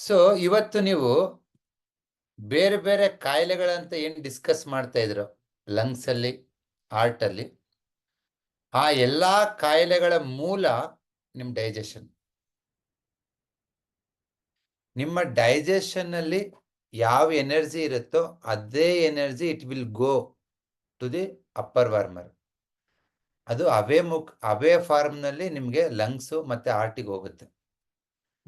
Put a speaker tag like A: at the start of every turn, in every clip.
A: So ಇವತ್ತು ನೀವು ಬೇರೆ ಬೇರೆ ಕಾಯಿಲೆಗಳಂತ ಏನು ಡಿಸ್ಕಸ್ ಮಾಡ್ತಾ ಇದ್ರು ಲಂಗ್ಸ್ ಅಲ್ಲಿ ಹಾರ್ಟ್ ಅಲ್ಲಿ, ಆ ಎಲ್ಲಾ ಕಾಯಿಲೆಗಳ ಮೂಲ ನಿಮ್ ಡೈಜೆಷನ್ ನಿಮ್ಮ ಡೈಜೆಷನ್ ಅಲ್ಲಿ ಯಾವ ಎನರ್ಜಿ ಇರುತ್ತೋ ಅದೇ energy it will go to the upper warmer ಅದು ಅವೇ ಮುಖ, ಅವೇ ಫಾರ್ಮ್ನಲ್ಲಿ ಲಂಗ್ಸು ಮತ್ತೆ ಹಾರ್ಟಿಗೆ ಹೋಗುತ್ತೆ.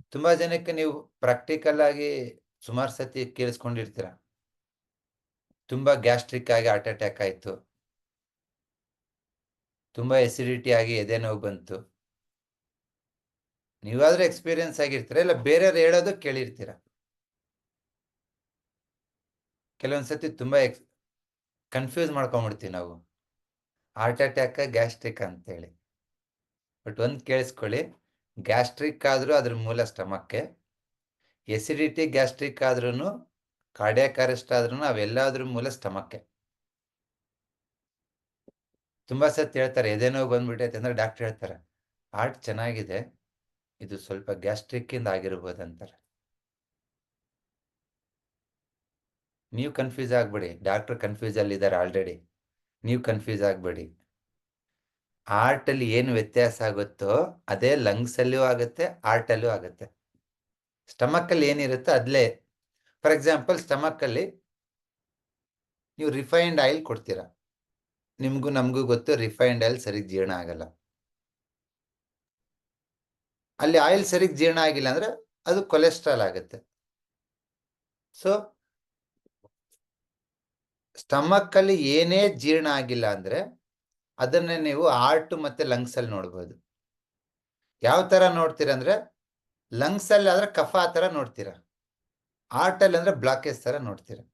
A: ತುಂಬಾ ಜನಕ್ಕೆ ನೀವು ಪ್ರಾಕ್ಟಿಕಲ್ ಆಗಿ ಸುಮಾರು ಸತಿ ಕೇಳಿಸ್ಕೊಂಡಿರ್ತೀರ. ತುಂಬಾ ಗ್ಯಾಸ್ಟ್ರಿಕ್ ಆಗಿ ಹಾರ್ಟ್ ಅಟ್ಯಾಕ್ ಆಯ್ತು. ತುಂಬಾ ಎಸಿಡಿಟಿ ಆಗಿ ಎದೆ ನೋವು ಬಂತು. ನೀವಾದ್ರೂ ಎಕ್ಸ್ಪೀರಿಯನ್ಸ್ ಆಗಿರ್ತೀರ, ಇಲ್ಲ ಬೇರೆಯವ್ರು ಹೇಳೋದು ಕೇಳಿರ್ತೀರ? ಕೆಲವೊಂದ್ಸತಿ ತುಂಬಾ ಎಕ್ಸ್ ಕನ್ಫ್ಯೂಸ್ ಮಾಡ್ಕೊಂಡ್ಬಿಡ್ತೀವಿ ನಾವು. ಹಾರ್ಟ್ ಅಟ್ಯಾಕ್ ಗ್ಯಾಸ್ಟ್ರಿಕ್ ಅಂತೇಳಿ. ಬಟ್ ಒಂದ್ ಕೇಳಿಸ್ಕೊಳ್ಳಿ. ಗ್ಯಾಸ್ಟ್ರಿಕ್ ಆದರೂ ಅದ್ರ ಮೂಲ ಸ್ಟಮಕ್ಕೆ ಎಸಿಡಿಟಿ ಗ್ಯಾಸ್ಟ್ರಿಕ್ ಆದ್ರೂ ಕಾರ್ಡಿಯಾಕ್ ಆದ್ರೂ ಅವೆಲ್ಲಾದ್ರೂ ಮೂಲ ಸ್ಟಮಕ್ಕೆ ತುಂಬ ಸತ್ತು ಹೇಳ್ತಾರೆ ಎದೇನೋ ಬಂದ್ಬಿಟ್ಟೈತೆ ಅಂದ್ರೆ ಡಾಕ್ಟರ್ ಹೇಳ್ತಾರೆ ಹಾರ್ಟ್ ಚೆನ್ನಾಗಿದೆ, ಇದು ಸ್ವಲ್ಪ ಗ್ಯಾಸ್ಟ್ರಿಕ್ ಇಂದ ಆಗಿರ್ಬೋದು ಅಂತಾರೆ ನೀವು ಕನ್ಫ್ಯೂಸ್ ಆಗ್ಬೇಡಿ ಡಾಕ್ಟರ್ ಕನ್ಫ್ಯೂಸ್ ಅಲ್ಲಿ ಇದ್ದಾರೆ ಆಲ್ರೆಡಿ ನೀವು ಕನ್ಫ್ಯೂಸ್ ಆಗ್ಬೇಡಿ. ಹಾರ್ಟ್ ಅಲ್ಲಿ ಏನು ವ್ಯತ್ಯಾಸ ಆಗುತ್ತೋ ಅದೇ ಲಂಗ್ಸ್ ಅಲ್ಲೂ ಆಗುತ್ತೆ, ಆರ್ಟಲ್ಲೂ ಆಗುತ್ತೆ. ಸ್ಟಮಕ್ ಅಲ್ಲಿ ಏನಿರುತ್ತೋ ಅದಲೇ. ಫಾರ್ ಎಕ್ಸಾಂಪಲ್ ಸ್ಟಮಕ್ ಅಲ್ಲಿ ನೀವು ರಿಫೈನ್ಡ್ ಆಯಿಲ್ ಕೊಡ್ತೀರಾ. ನಿಮಗೂ ನಮಗೂ ಗೊತ್ತು ರಿಫೈನ್ಡ್ ಆಯಿಲ್ ಸರಿ ಜೀರ್ಣ ಆಗಲ್ಲ. ಅಲ್ಲಿ ಆಯಿಲ್ ಸರಿಗೆ ಜೀರ್ಣ ಆಗಿಲ್ಲ ಅಂದ್ರೆ ಅದು ಕೊಲೆಸ್ಟ್ರಾಲ್ ಆಗುತ್ತೆ. ಸೊ ಸ್ಟಮಕ್ ಅಲ್ಲಿ ಏನೇ ಜೀರ್ಣ ಆಗಿಲ್ಲ ಅಂದ್ರೆ ಅದನ್ನ ನೀವು ಹಾರ್ಟ್ ಮತ್ತೆ ಲಂಗ್ಸ್ ಅಲ್ಲಿ ನೋಡ್ಬೋದು. ಯಾವ ತರ ನೋಡ್ತೀರಾ ಅಂದ್ರೆ ಲಂಗ್ಸ್ ಅಲ್ಲಿ ಆದ್ರೆ ಕಫ ತರ ನೋಡ್ತೀರಾ? ಹಾರ್ಟ್ ಅಲ್ಲಿ ಅಂದ್ರೆ ಬ್ಲಾಕೇಜ್ ತರ ನೋಡ್ತೀರಾ?